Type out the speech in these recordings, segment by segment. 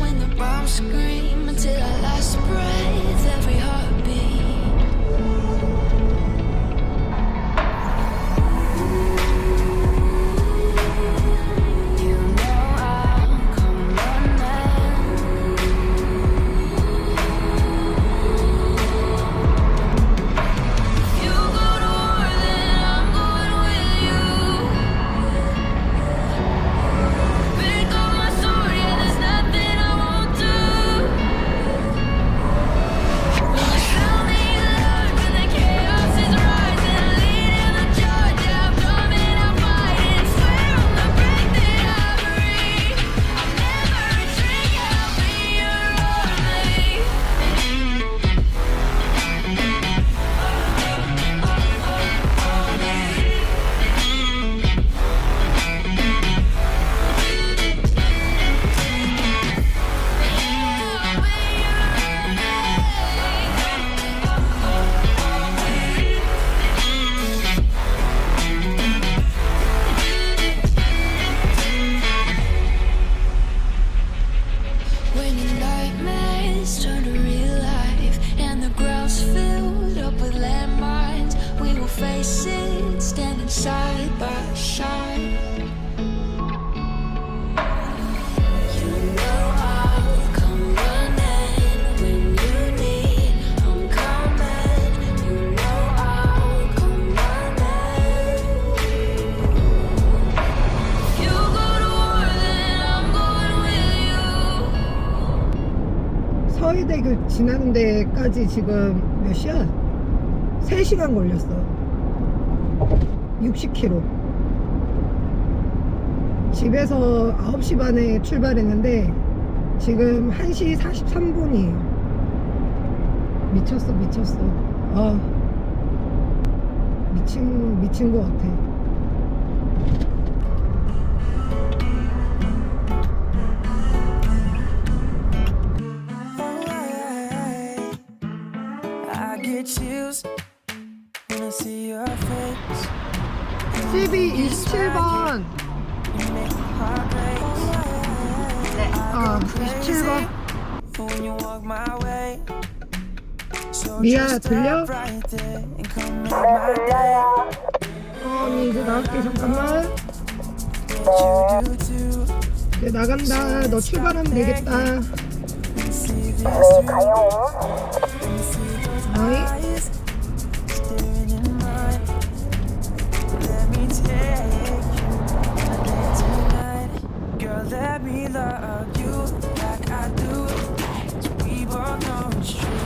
when the bombs scream until our turn to real life and the ground's filled up with landmines, we will face it standing side by side. 서해대교 지나는 데까지 지금 몇 시야? 3시간 걸렸어. 60km 집에서 9시 반에 출발했는데 지금 1시 43분이에요. 미쳤어 미쳤어. 아 미친 미친 것 같아 27번 You make my heart race. 아 27번 When you walk my way. So 미아, 들려? 어, 언니 이제 나갈게 잠깐만. 이제 나간다 너 출발하면 되겠다 see those 어이 let me love you like I do. we both know it's true.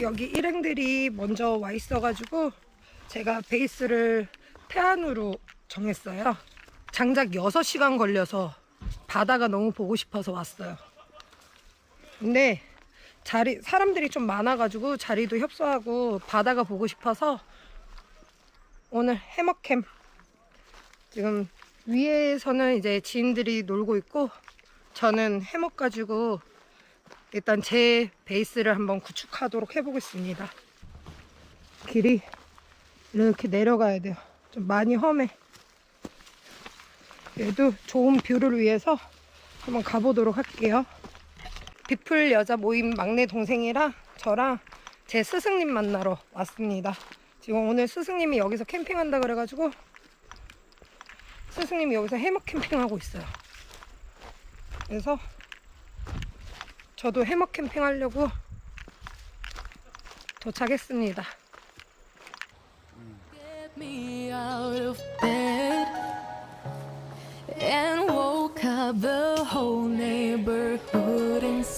여기 일행들이 먼저 와 있어가지고 제가 베이스를 태안으로 정했어요. 장작 6시간 걸려서 바다가 너무 보고 싶어서 왔어요. 근데 자리 사람들이 좀 많아가지고 자리도 협소하고 바다가 보고 싶어서 오늘 해먹캠. 지금 위에서는 이제 지인들이 놀고 있고 저는 해먹 가지고 일단 제 베이스를 한번 구축하도록 해보겠습니다. 길이 이렇게 내려가야 돼요. 좀 많이 험해. 그래도 좋은 뷰를 위해서 한번 가보도록 할게요. 비플 여자 모임 막내 동생이랑 저랑 제 스승님 만나러 왔습니다. 지금 오늘 스승님이 여기서 캠핑한다 그래가지고 스승님이 여기서 해먹 캠핑하고 있어요. 그래서 저도 해먹 캠핑 하려고 도착했습니다.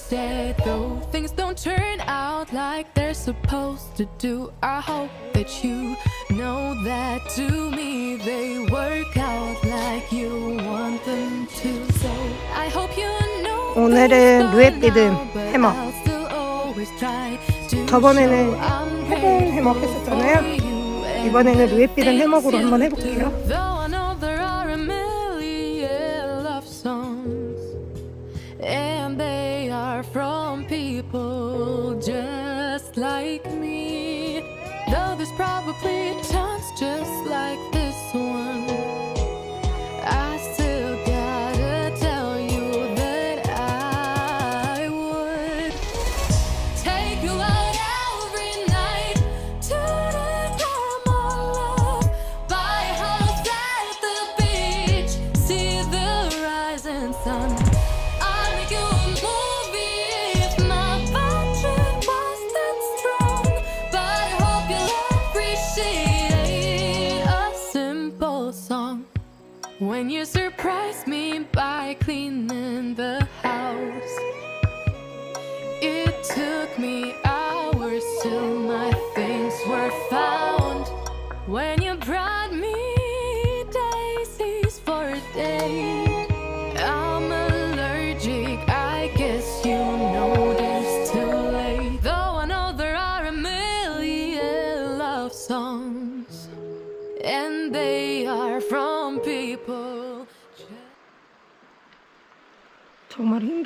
Get me out of bed and woke up the whole neighborhood instead. Though things don't turn out like they're supposed to do, I hope that you know that to me they work out like you want them to. So I hope you know. 오늘은 things 루에피드 by now, but 해먹. I'll still always try to 저번에는 show I'm 해본 해먹 ready 했었잖아요. for you and 이번에는 루에피든 해먹으로 한번 해볼게요. Like me. Though there's probably tons just like this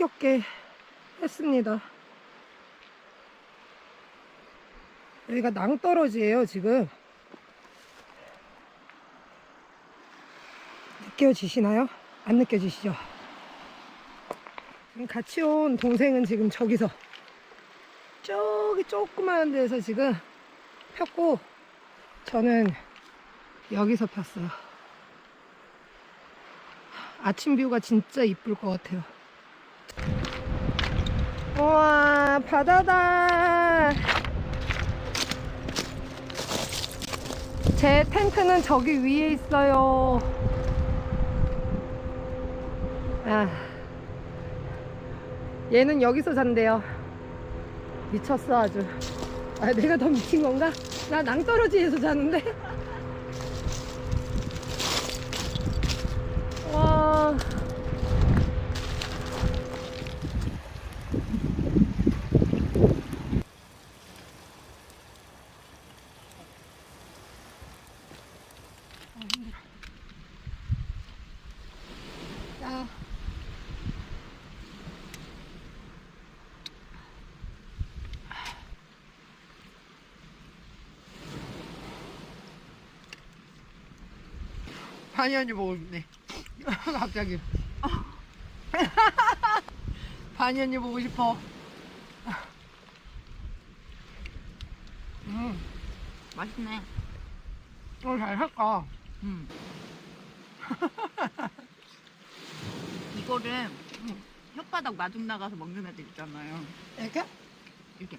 힘겹게 했습니다. 여기가 낭떠러지예요, 지금. 느껴지시나요? 안 느껴지시죠? 같이 온 동생은 지금 저기서 저기 조그마한 데서 지금 폈고 저는 여기서 폈어요. 아침 뷰가 진짜 이쁠 것 같아요. 우와, 바다다. 제 텐트는 저기 위에 있어요. 아, 얘는 여기서 잔대요. 미쳤어, 아주. 아, 내가 더 미친 건가? 나 낭떠러지에서 자는데? 야. 반이 언니 보고 싶네. 갑자기. 반이 언니 보고 싶어. 음, 맛있네. 어, 잘 할까? 음. 이거를 음, 혓바닥 마중 나가서 먹는 애들 있잖아요. 이렇게? 이렇게.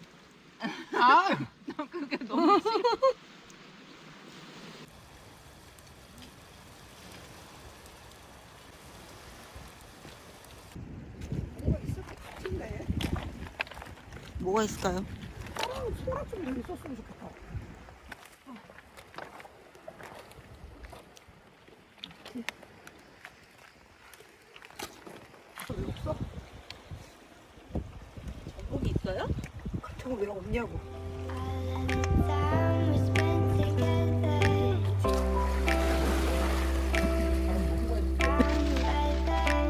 아! 그게 너무 싫어. 뭐가 있을 것 같은데? 뭐가 있을까요? 아, 소라 좀 있었으면 좋겠다. 저기 없어? 거기 있어요? 저거 왜 없냐고.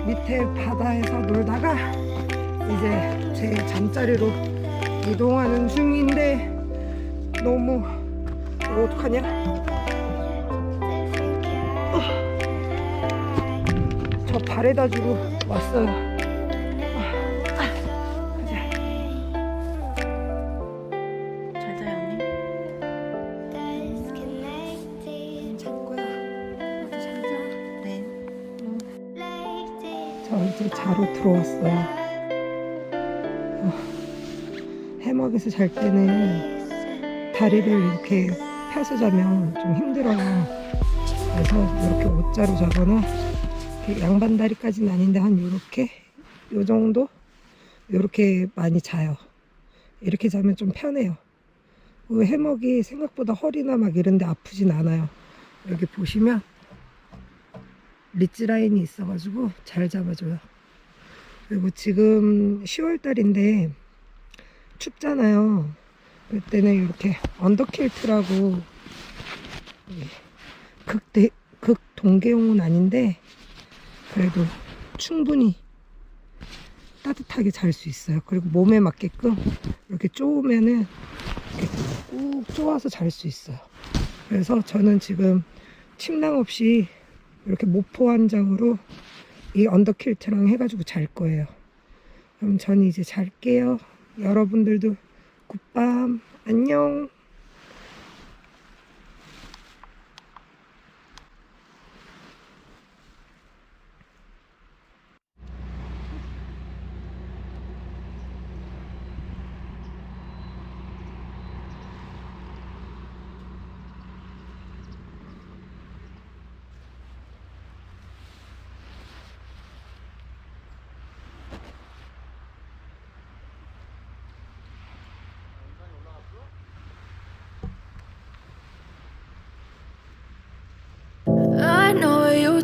밑에 바다에서 놀다가 이제 제 잠자리로 이동하는 중인데 너무 어떡하냐? 어. 저 발에다 주고 왔어요. 들어왔어요. 어, 해먹에서 잘 때는 다리를 이렇게 펴서 자면 좀 힘들어요. 그래서 이렇게 옷자로 자거나 양반 다리까지는 아닌데 한 요렇게 요 정도 요렇게 많이 자요. 이렇게 자면 좀 편해요. 그 해먹이 생각보다 허리나 막 이런데 아프진 않아요. 여기 보시면 리치 라인이 있어가지고 잘 잡아줘요. 그리고 지금 10월달인데 춥잖아요. 그때는 이렇게 언더킬트라고 극대 극 동계용은 아닌데 그래도 충분히 따뜻하게 잘 수 있어요. 그리고 몸에 맞게끔 이렇게 쪼으면은 꾹 쪼아서 잘 수 있어요. 그래서 저는 지금 침낭 없이 이렇게 모포 한 장으로 이 언더킬트랑 해가지고 잘 거예요. 그럼 저는 이제 잘게요. 여러분들도 굿밤 안녕.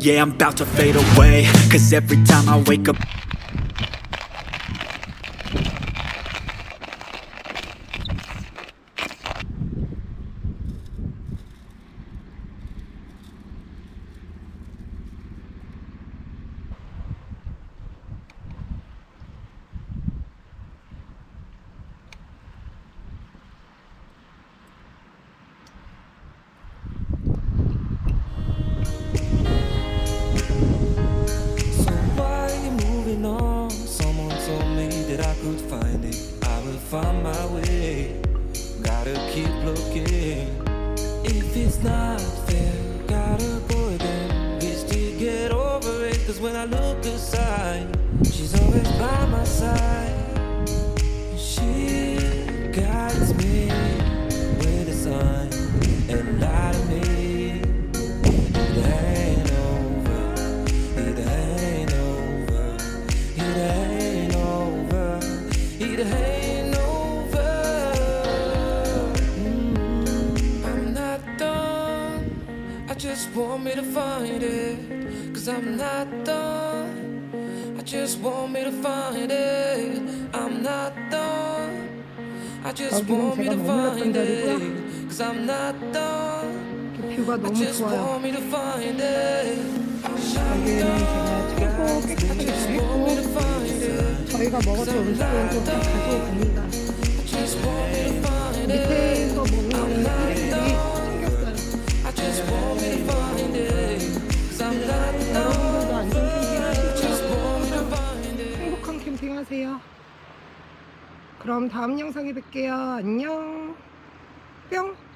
Yeah, I'm about to fade away. Cause every time I wake up. Find my way. Gotta keep looking. If it's not fair, gotta go again. Wish to get over it. Cause when I look aside, she's always by my side. She guides me with a sign and lie Cause I'm not done. I just want me to find it. I'm not done. I just 여기는 want me 제가 to 머물렀던 find 자리고요. it. Cause I'm not done. 이렇게 뷰가 I 너무 just 좋아요. want me to find it. 여기는 제가 청소 깨끗하게 다 했고 저희가 먹었던 음식은 좀 다 가지고 갑니다. 밑에서 먹는 거는 사람들이 챙겼어 하세요. 그럼 다음 영상에 뵐게요. 안녕. 뿅.